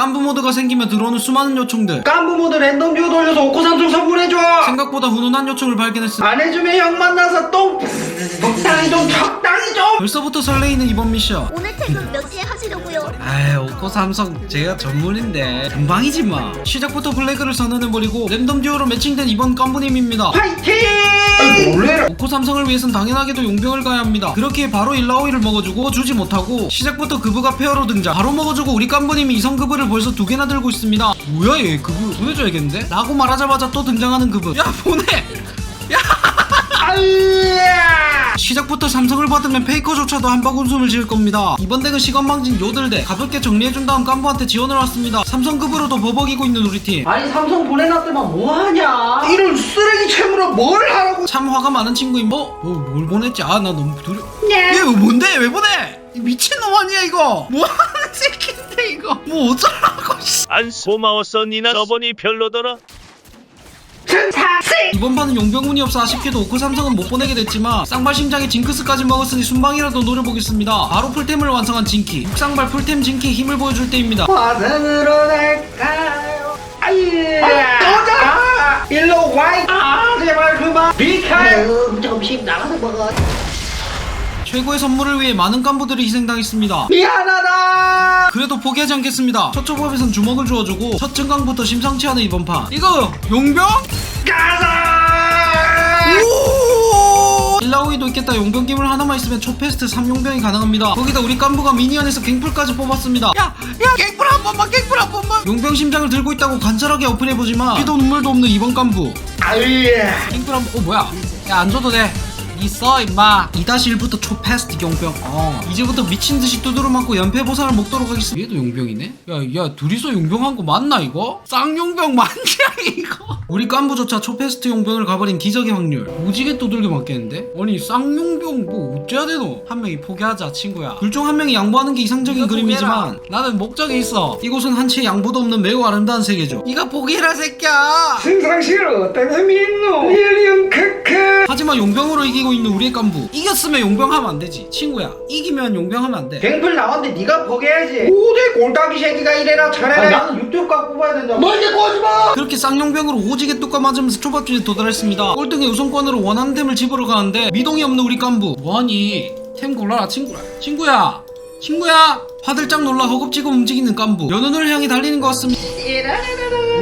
깐부 모드가 생기면 들어오는 수많은 요청들 깐부 모드 랜덤 듀오 돌려서 삼성 선물해줘 생각보다 훈훈한 요청을 발견했습니다 안 해주면 형 만나서 똥 적당히 좀 적당히 좀 벌써부터 설레이는 이번 미션 오늘 퇴근 몇 시 에 하시려고요? 아이 오코 삼성 제가 전문인데 금방이지 마. 시작부터 블랙을 선언해 버리고 랜덤 듀오로 매칭된 이번 깐부님입니다. 파이팅! 놀래라. 오코 삼성을 위해선 당연하게도 용병을 가야 합니다. 그렇게 바로 일라오이를 먹어주고 주지 못하고 시작부터 그부가 페어로 등장. 바로 먹어주고 우리 깐부님이 이성 그부를 벌써 두 개나 들고 있습니다. 뭐야 얘 그부 보내줘야겠는데? 라고 말하자마자 또 등장하는 그부 야 보내 아이야 시작부터 삼성을 받으면 페이커조차도 한바구 숨을 지을 겁니다. 이번 덱은 시간방진 요들대 가볍게 정리해준 다음 깐부한테 지원을 왔습니다. 삼성급으로도 버벅이고 있는 우리 팀. 아니 삼성 보내놨더만 뭐하냐 이런 쓰레기 채무로 뭘 하라고 참 화가 많은 친구임. 뭐? 뭐, 뭘 보냈지? 아, 나 너무 두려. 얘 이거 뭔데? 왜 보내? 이 미친놈 아니야 이거? 뭐 하는 새끼인데 이거? 뭐 어쩌라고? 씨. 안 고마웠어 니나 저번이 별로더라 이번 판은 용병운이 없어 아쉽게도 오크 삼성은 못 보내게 됐지만 쌍발심장에 징크스까지 먹었으니 순방이라도 노려보겠습니다. 바로 풀템을 완성한 징키. 육상발 풀템 징키의 힘을 보여줄 때입니다. 화산으로 날까요? 아이야 꺼져 일로 와이! 아 제발 그만! 비켜 점심 나가서 먹어. 최고의 선물을 위해 많은 깐부들이 희생당했습니다. 미안하다 그래도 포기하지 않겠습니다. 첫 조합에선 주먹을 주어주고 첫 증강부터 심상치 않은 이번 판. 이거 용병? 일라오이도 있겠다. 용병 기물 하나만 있으면 초페스트 3용병이 가능합니다. 거기다 우리 깐부가 미니언에서 갱플까지 뽑았습니다. 야! 야! 갱플 한 번만! 갱플 한 번만! 용병 심장을 들고 있다고 간절하게 어필해보지만 피도 눈물도 없는 이번 깐부. 아이야 갱플 한 번... 어 뭐야? 야 안 줘도 돼. 있어 임마 2-1부터 초패스트 용병 어 이제부터 미친듯이 두드러 맞고 연패 보상을 먹도록 하겠습니다 얘도 용병이네? 야야 둘이서 용병한 거 맞나 이거? 쌍용병 맞냐 이거? 우리 깐부조차 초패스트 용병을 가버린 기적의 확률. 오지게 두들겨 맞겠는데? 아니 쌍용병 뭐 어째야 되노? 한 명이 포기하자 친구야. 둘 중 한 명이 양보하는 게 이상적인 그림이지만 나는 목적이 있어. 이곳은 한치의 양보도 없는 매우 아름다운 세계죠. 이가 포기해라 새끼야. 신상실 어떤 의미 있노? 리얼리언 크크. 하지만 용병으로 이기고 있는 우리의 깐부. 이겼으면 용병하면 안 되지. 친구야 이기면 용병하면 안돼. 갱플 나왔는데 네가 포기해야지. 오대 골다기 새끼가 이래라 저래라. 나는 유튜브가 뽑아야 된다 멀리 꼬지마! 그렇게 쌍용병으로 오지 게 뚜까 맞으면서 초밥주에 도달했습니다. 꼴등의 우선권으로 템을 집으러 가는데 미동이 없는 우리 깐부. 뭐하니? 템 골라라 친구라 친구야! 친구야! 화들짝 놀라 허겁지겁 움직이는 깐부. 연운을 향해 달리는 것 같습니다.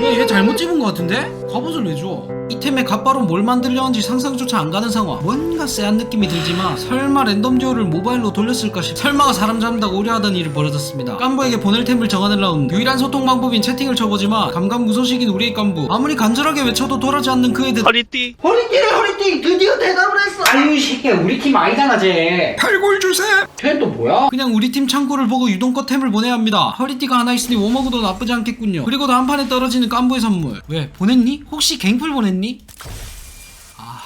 왜얘 잘못 집은 것 같은데? 갑옷을 왜 줘? 이 템에 갓바로 뭘 만들려는지 상상조차 안 가는 상황. 뭔가 쎄한 느낌이 들지만 설마 랜덤 듀오를 모바일로 돌렸을까 싶 설마가 사람 잡는다고 우려하던 일이 벌어졌습니다. 깐부에게 보낼 템을 정하려는 유일한 소통 방법인 채팅을 쳐보지만 감감무소식인 우리의 깐부. 아무리 간절하게 외쳐도 돌아지 않는 그에 대해 허리띠. 허리띠래 허리띠 드디어 대답을 했어. 아유 이 새끼야 우리 팀 아니잖아 쟤. 팔골 주세! 쟤는 또 뭐야? 그냥 우리 팀 창고를 보고 유동껏 템을 보내야 합니다. 허리띠가 하나 있으니 워머그도 나쁘지 않겠군요. 그리고 다음 판에 떨어지는 깐부의 선물. 왜 보냈니? 혹시 갱플 보냈니? 아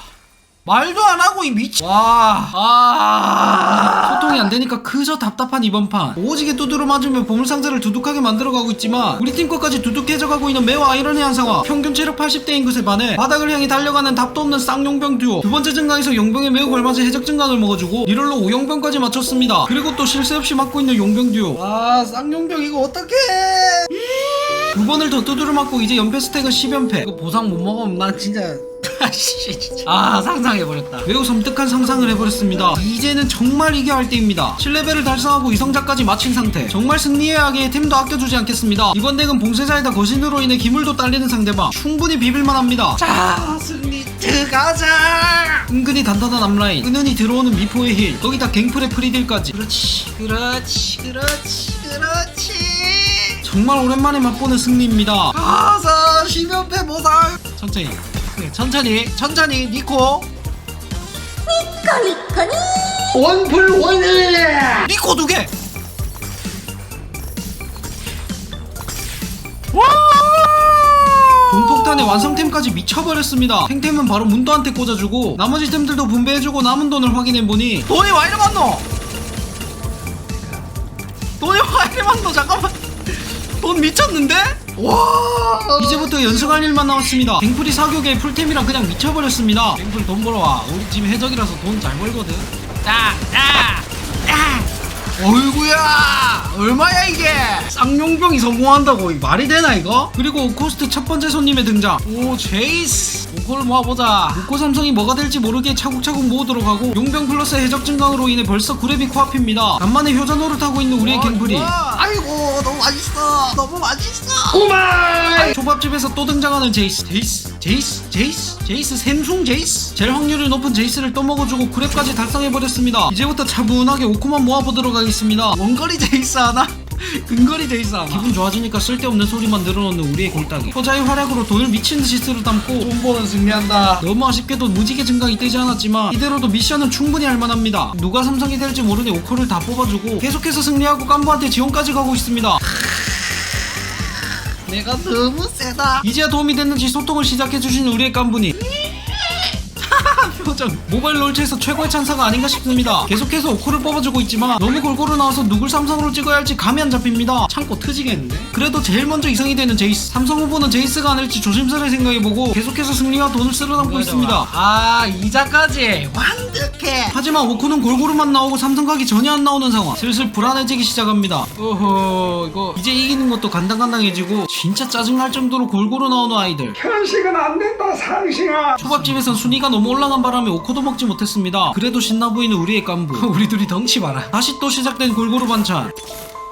말도 안 하고 이 미치 와 아... 소통이 안 되니까 그저 답답한 이번 판. 오지게 두드러 맞으며 보물상자를 두둑하게 만들어가고 있지만 우리 팀 것까지 두둑해져가고 있는 매우 아이러니한 상황. 평균 체력 80대인 것에 반해 바닥을 향해 달려가는 답도 없는 쌍용병 듀오. 두 번째 증강에서 용병에 매우 걸맞은 해적 증강을 먹어주고 리롤로 5용병까지 맞췄습니다. 그리고 또쉴새 없이 맞고 있는 용병 듀오. 아 쌍용병 이거 어떡해 두 번을 더 두드려 맞고 이제 연패 스택은 10연패. 이거 보상 못 먹으면 나 진짜 아씨 진짜. 아 상상해버렸다. 매우 섬뜩한 상상을 해버렸습니다. 이제는 정말 이겨야 할 때입니다. 7레벨을 달성하고 이성자까지 마친 상태. 정말 승리해야 하기에 템도 아껴주지 않겠습니다. 이번 덱은 봉쇄자에다 거신으로 인해 기물도 딸리는 상대방. 충분히 비빌만 합니다. 자 승리 들어가자! 은근히 단단한 앞라인. 은은히 들어오는 미포의 힐. 거기다 갱플의 프리딜까지. 그렇지 그렇지 그렇지 그렇지 정말 오랜만에 맛보는 승리입니다. 가사 10연패 보상 천천히. 네, 천천히 천천히 니코. 거니거니. 원풀 원을. 니코 두개. 돈폭탄의 완성템까지 미쳐버렸습니다. 탱템은 바로 문도한테 꽂아주고 나머지 템들도 분배해주고 남은 돈을 확인해보니 돈이 와 이리 많노 돈이 와 이리 많노 잠깐만. 돈 미쳤는데? 와. 이제부터 연습할 일만 남았습니다. 갱플이 사교계의 풀템이랑 그냥 미쳐버렸습니다. 갱플 돈 벌어와. 우리 집 해적이라서 돈 잘 벌거든. 자자자. 어이구야. 얼마야 이게? 쌍용병이 성공한다고 이 말이 되나 이거? 그리고 오코스트 첫 번째 손님의 등장. 오 제이스 오코를 모아보자. 오코 삼성이 뭐가 될지 모르게 차곡차곡 모으도록 하고 용병 플러스 해적 증강으로 인해 벌써 9렙이 코앞입니다. 간만에 효자 노릇하고 있는 우리의 갱플이. 아이고 너무 맛있어. 너무 맛있어. 초밥집에서 또 등장하는 제이스. 제이스 제이스 제이스 제이스 샘숭 제이스. 제일 확률이 높은 제이스를 또 먹어주고 9렙까지 달성해버렸습니다. 이제부터 차분하게 오코만 모아보도록 하겠습니다. 원거리 제이스 하나? 근거리 제이스 하나 기분 좋아지니까 쓸데없는 소리만 늘어놓는 우리의 골딱이 효자의 활약으로 돈을 미친 듯이 쓸어 담고 콤보는 승리한다. 너무 아쉽게도 무지개 증강이 뜨지 않았지만 이대로도 미션은 충분히 할만합니다. 누가 삼성이 될지 모르니 오코를 다 뽑아주고 계속해서 승리하고 깐부한테 지원까지 가고 있습니다. 내가 너무 세다. 이제야 도움이 됐는지 소통을 시작해주신 우리의 깐분이 표정 모바일 롤체에서 최고의 찬사가 아닌가 싶습니다. 계속해서 오코를 뽑아주고 있지만 너무 골고루 나와서 누굴 삼성으로 찍어야 할지 감이 안 잡힙니다. 참고 트지겠는데? 그래도 제일 먼저 이성이 되는 제이스. 삼성 후보는 제이스가 아닐지 조심스레 생각해보고 계속해서 승리와 돈을 쓸어 담고 있습니다. 아 이자까지. 완 벽해 하지만 오코는 골고루만 나오고 삼성각이 전혀 안 나오는 상황. 슬슬 불안해지기 시작합니다. 어허 이거 이제 이기는 것도 간당간당해지고 진짜 짜증날 정도로 골고루 나오는 아이들. 현식은 안 된다 상식아. 초밥집에선 순위가 너무 올라간 바람에 오코도 먹지 못했습니다. 그래도 신나 보이는 우리의 깐부. 우리 둘이 덩치 봐라. 다시 또 시작된 골고루 반찬.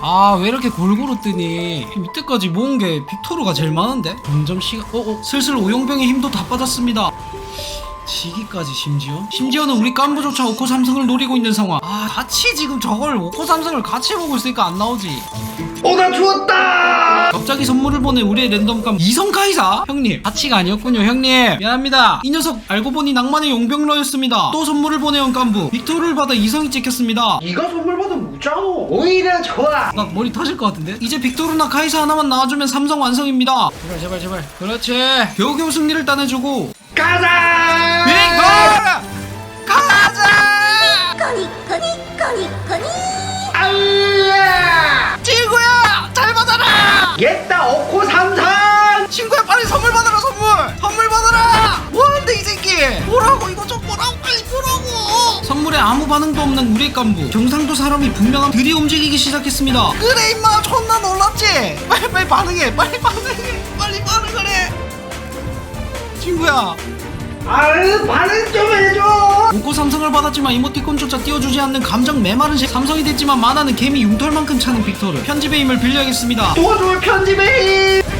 아 왜 이렇게 골고루 뜨니? 이때까지 모은 게 빅토르가 제일 많은데? 점점 시간 어 어. 슬슬 오용병의 힘도 다 빠졌습니다 지기까지 심지어? 심지어는 우리 깐부조차 오코 삼성을 노리고 있는 상황. 아 같이 지금 저걸 오코 삼성을 같이 보고 있으니까 안 나오지. 오다 주웠다! 갑자기 선물을 보낸 우리의 랜덤감 이성 카이사? 형님. 가치가 아니었군요 형님. 미안합니다. 이 녀석 알고 보니 낭만의 용병러였습니다. 또 선물을 보내온 깐부. 빅토르를 받아 이성이 찍혔습니다. 이거 선물 받으면 무짜오 오히려 좋아. 막 머리 터질 것 같은데? 이제 빅토르나 카이사 하나만 나와주면 삼성 완성입니다. 제발 제발 제발. 그렇지. 겨우겨우 승리를 따내주고. 가자 가자! 거니 거니 거니 거니. 아우야 친구야! 잘 받아라! 옛다 오코 삼성 친구야 빨리 선물 받아라 선물! 선물 받아라! 뭐하는데 이 새끼? 뭐라고? 이거 좀 뭐라고? 빨리 뭐라고? 선물에 아무 반응도 없는 우리 깐부. 경상도 사람이 분명한 들이 움직이기 시작했습니다. 그래 임마. 존나 놀랍지? 빨리 빨리 반응해. 빨리 반응해. 빨리 반응을 해. 친구야 아유 반응 좀 해줘. 오코 삼성을 받았지만 이모티콘조차 띄워주지 않는 감정 메마른 새 삼성이 됐지만 만화는 개미 융털만큼 차는 빅토르. 편집의 힘을 빌려야겠습니다. 도와줘 편집의 힘.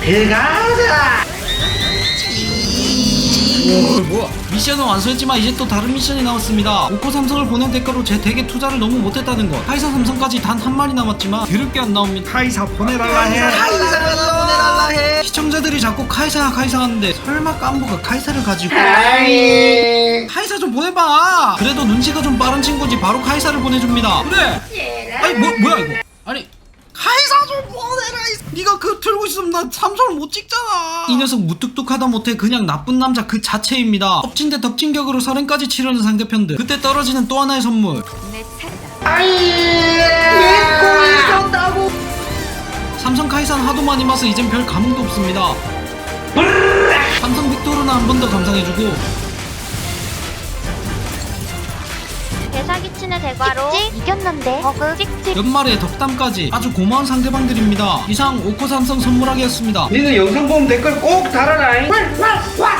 들어가자 오 뭐야? 미션은 완수했지만 이제 또 다른 미션이 나왔습니다. 오코 삼성을 보낸 대가로 제 덱에 투자를 너무 못했다는 것. 카이사 삼성까지 단 한 마리 남았지만 들을 게안 나옵니다. 카이사 보내달라 해. 보내달라 해. 시청자들이 자꾸 카이사 카이사 하는데 설마 깐부가 카이사를 가지고 아이. 카이사 좀 보내봐. 그래도 눈치가 좀 빠른 친구인지 바로 카이사를 보내줍니다. 그래. 아니 뭐, 뭐야 이거? 아니 카이사 좀 보내라. 이- 네가 그 들고 있으면 나 삼성을 못 찍잖아. 이 녀석 무뚝뚝하다 못해 그냥 나쁜 남자 그 자체입니다. 엎친 데 덮친 격으로 설행까지 치르는 상대편들. 그때 떨어지는 또 하나의 선물. 아이 믿고 있었다고? 삼성 카이사는 하도 많이 마서 이젠 별 감흥도 없습니다. 삼성 빅토르나 한 번 더 감상해주고 대사기치는 대과로 이겼는데 버그 찍찍 연말에 덕담까지 아주 고마운 상대방들입니다 이상 오코 삼성 선물하기였습니다 니는 영상 보면 댓글 꼭 달아라 잉. 와, 와, 와.